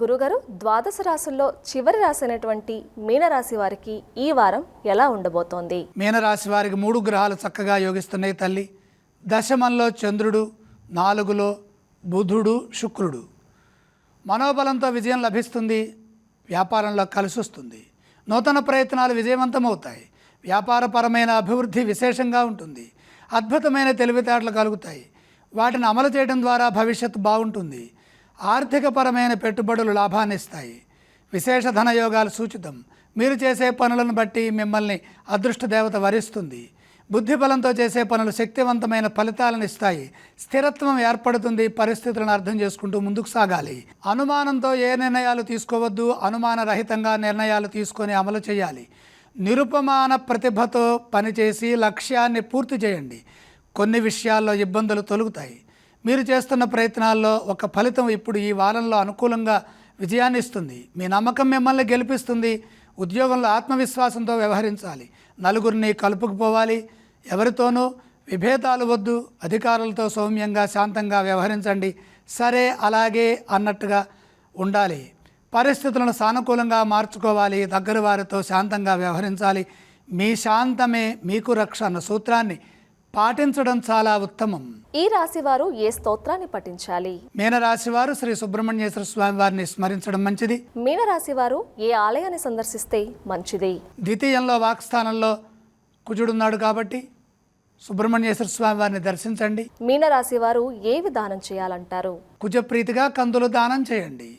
గురుగారు ద్వాదశ రాశుల్లో చివరి రాశి అయినటువంటి మీనరాశి వారికి ఈ వారం ఎలా ఉండబోతోంది? మీనరాశి వారికి మూడు గ్రహాలు చక్కగా యోగిస్తున్నాయి తల్లి. దశమంలో చంద్రుడు నాలుగులో బుధుడు శుక్రుడు. మనోబలంతో విజయం లభిస్తుంది వ్యాపారంలో కలిసి వస్తుంది. నూతన ప్రయత్నాలు విజయవంతమవుతాయి. వ్యాపారపరమైన అభివృద్ధి విశేషంగా ఉంటుంది. అద్భుతమైన తెలివితేటలు కలుగుతాయి. వాటిని అమలు చేయడం ద్వారా భవిష్యత్తు బాగుంటుంది. ఆర్థికపరమైన పెట్టుబడులు లాభాన్ని ఇస్తాయి విశేష ధన యోగాలు సూచితం. మీరు చేసే పనులను బట్టి మిమ్మల్ని అదృష్ట దేవత వరిస్తుంది. బుద్ధిబలంతో చేసే పనులు శక్తివంతమైన ఫలితాలను ఇస్తాయి స్థిరత్వం ఏర్పడుతుంది పరిస్థితులను అర్థం చేసుకుంటూ ముందుకు సాగాలి. అనుమానంతో ఏ నిర్ణయాలు తీసుకోవద్దు అనుమాన రహితంగా నిర్ణయాలు తీసుకొని అమలు చేయాలి. నిరుపమాన ప్రతిభతో పనిచేసి లక్ష్యాన్ని పూర్తి చేయండి. కొన్ని విషయాల్లో ఇబ్బందులు తొలుగుతాయి. మీరు చేస్తున్న ప్రయత్నాల్లో ఒక ఫలితం ఇప్పుడు ఈ వారంలో అనుకూలంగా విజయాన్ని ఇస్తుంది. మీ నమ్మకం మిమ్మల్ని గెలిపిస్తుంది. ఉద్యోగంలో ఆత్మవిశ్వాసంతో వ్యవహరించాలి. నలుగురిని కలుపుకుపోవాలి ఎవరితోనూ విభేదాలు వద్దు. అధికారులతో సౌమ్యంగా శాంతంగా వ్యవహరించండి. సరే అలాగే అన్నట్టుగా ఉండాలి. పరిస్థితులను సానుకూలంగా మార్చుకోవాలి. దగ్గర వారితో శాంతంగా వ్యవహరించాలి. మీ శాంతమే మీకు రక్ష అన్న సూత్రాన్ని పాటించడం చాలా ఉత్తమం. ఈ రాశి వారు ఏ స్తోత్రాన్ని పఠించాలి? మీనరాశి వారు శ్రీ సుబ్రహ్మణ్యేశ్వర స్వామి వారిని స్మరించడం మంచిది. మీనరాశి వారు ఏ ఆలయాన్ని సందర్శిస్తే మంచిది? ద్వితీయంలో వాక్స్థానంలో కుజుడున్నాడు కాబట్టి సుబ్రహ్మణ్యేశ్వర స్వామి వారిని దర్శించండి. మీనరాశి వారు ఏ విధానం చేయాలంటారు? కుజప్రీతిగా కందులు దానం చేయండి.